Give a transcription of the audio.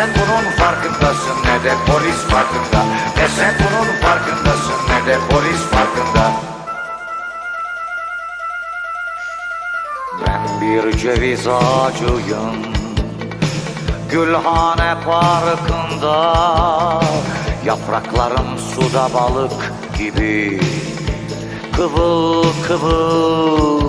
sen bunun farkındasın ne de polis farkında. Ne sen bunun farkındasın ne de polis farkında. Ben bir ceviz ağacıyım Gülhane Parkı'nda. Yapraklarım suda balık gibi Kıvıl kıvıl